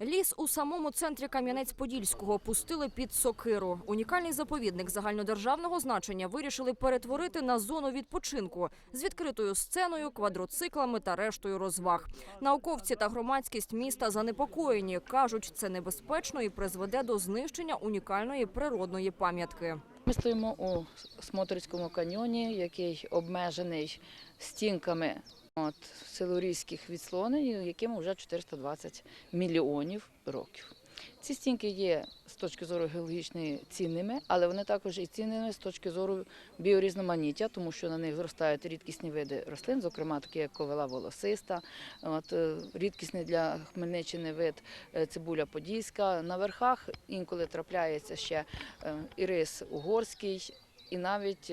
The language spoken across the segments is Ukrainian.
Ліс у самому центрі Кам'янець-Подільського пустили під сокиру. Унікальний заповідник загальнодержавного значення вирішили перетворити на зону відпочинку з відкритою сценою, квадроциклами та рештою розваг. Науковці та громадськість міста занепокоєні. кажуть, це небезпечно і призведе до знищення унікальної природної пам'ятки. Ми стоїмо у Смотрицькому каньйоні, який обмежений стінками от, силурійських відслонень, яким вже 420 мільйонів років. Ці стінки є з точки зору геологічної цінними, але вони також і цінними з точки зору біорізноманіття, тому що на них зростають рідкісні види рослин, зокрема такі як ковила волосиста, от, е, рідкісний для Хмельниччини вид е, цибуля подільська. На верхах інколи трапляється ще е, ірис угорський, і навіть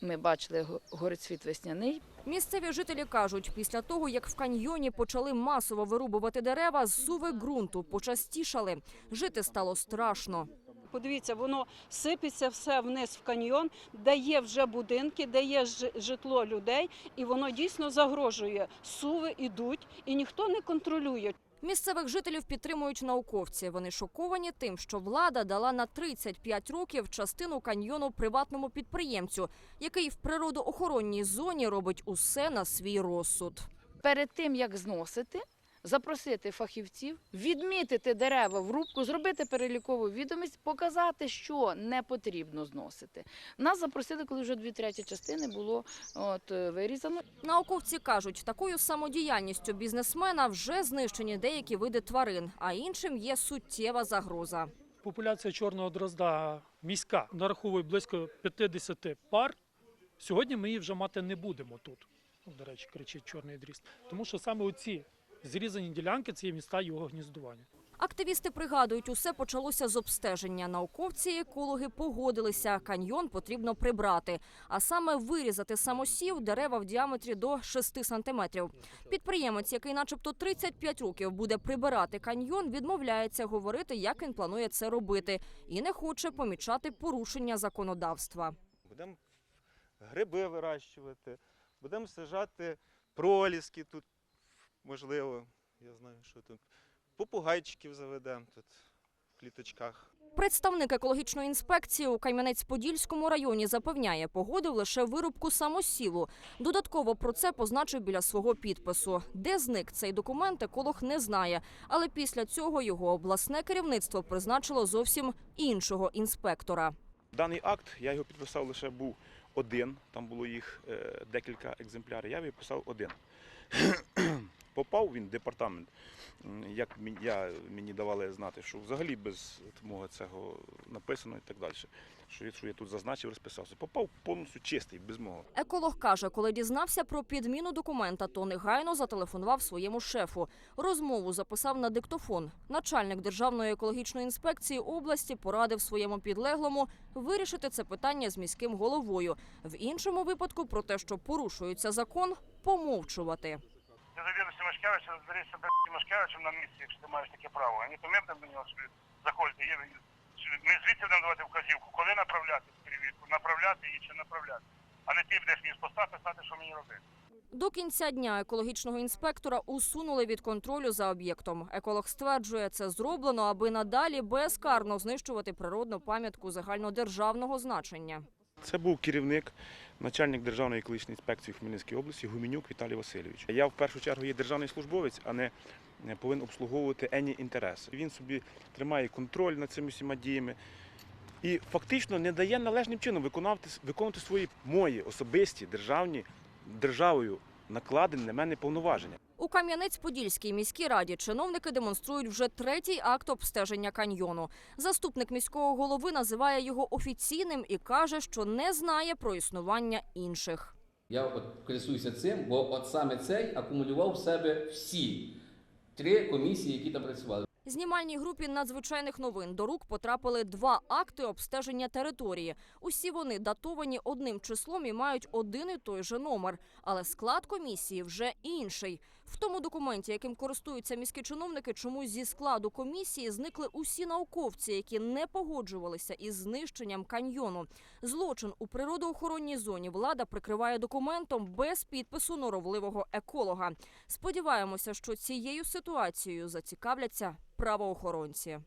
ми бачили го- горецвіт весняний. Місцеві жителі кажуть, після того, як в каньйоні почали масово вирубувати дерева, зсуви ґрунту почастішали. Жити стало страшно. Подивіться, воно сипеться все вниз в каньйон, де є вже будинки, де є житло людей, і воно дійсно загрожує. Суви ідуть, і ніхто не контролює. Місцевих жителів підтримують науковці. Вони шоковані тим, що влада дала на 35 років частину каньйону приватному підприємцю, який в природоохоронній зоні робить усе на свій розсуд. Перед тим як зносити, запросити фахівців, відмітити дерева в рубку, зробити перелікову відомість, показати, що не потрібно зносити. Нас запросили, коли вже дві треті частини було от, е, вирізано. Науковці кажуть, такою самодіяльністю бізнесмена вже знищені деякі види тварин, а іншим є суттєва загроза. Популяція чорного дрозда міська нараховує близько 50 пар. Сьогодні ми її вже мати не будемо тут. До речі, кричить чорний дрізд. Тому що саме оці зрізані ділянки це є міста його гніздування. Активісти пригадують, усе почалося з обстеження. Науковці і екологи погодилися, каньйон потрібно прибрати, а саме вирізати самосів дерева в діаметрі до 6 сантиметрів. Підприємець, який начебто 35 років буде прибирати каньйон, відмовляється говорити, як він планує це робити, і не хоче помічати порушення законодавства. Будемо гриби вирощувати, будемо сажати проліски тут, можливо, я знаю, що тут. Попугайчиків заведемо тут в кліточках. Представник екологічної інспекції у Кам'янець-Подільському районі запевняє, погодив лише вирубку самосілу. Додатково про це позначив біля свого підпису. Де зник цей документ, еколог не знає. Але після цього його обласне керівництво призначило зовсім іншого інспектора. Даний акт я його підписав лише був один. Там було їх е, декілька екземплярів. Я підписав один. Попав він в департамент. Як я, мені давали знати, що взагалі без мого цього написано і так далі. Що, що я тут зазначив, розписався. Попав повністю чистий, без мого. Еколог каже, коли дізнався про підміну документа, то негайно зателефонував своєму шефу. Розмову записав на диктофон. Начальник Державної екологічної інспекції області порадив своєму підлеглому вирішити це питання з міським головою. В іншому випадку про те, що порушується закон, помовчувати. Ти завідуєш Машкевича, розберися з Машкевичем на місці, якщо ти маєш таке право. А не помірте мені, що ви. Є, ми звідси будемо давати вказівку, коли направляти перевірку, направляти її чи направляти. А не ти будеш мені з поста писати, що мені робити. До кінця дня екологічного інспектора усунули від контролю за об'єктом. Еколог стверджує, це зроблено, аби надалі безкарно знищувати природну пам'ятку загальнодержавного значення. Це був керівник, начальник Державної екологічної інспекції в Хмельницькій області Гуменюк Віталій Васильович. Я в першу чергу є державний службовець, а не не повинен обслуговувати ені інтереси. Він собі тримає контроль над цими всіма діями і фактично не дає належним чином виконувати, виконувати свої мої особисті державні державою накладені на мене повноваження. У Кам'янець-Подільській міській раді чиновники демонструють вже третій акт обстеження каньйону. Заступник міського голови називає його офіційним і каже, що не знає про існування інших. Я от користуюся цим, бо от саме цей акумулював в себе всі три комісії, які там працювали. Знімальній групі надзвичайних новин до рук потрапили два акти обстеження території. Усі вони датовані одним числом і мають один і той же номер. Але склад комісії вже інший. В тому документі, яким користуються міські чиновники, чомусь зі складу комісії зникли усі науковці, які не погоджувалися із знищенням каньйону. Злочин у природоохоронній зоні влада прикриває документом без підпису норовливого еколога. Сподіваємося, що цією ситуацією зацікавляться правоохоронці.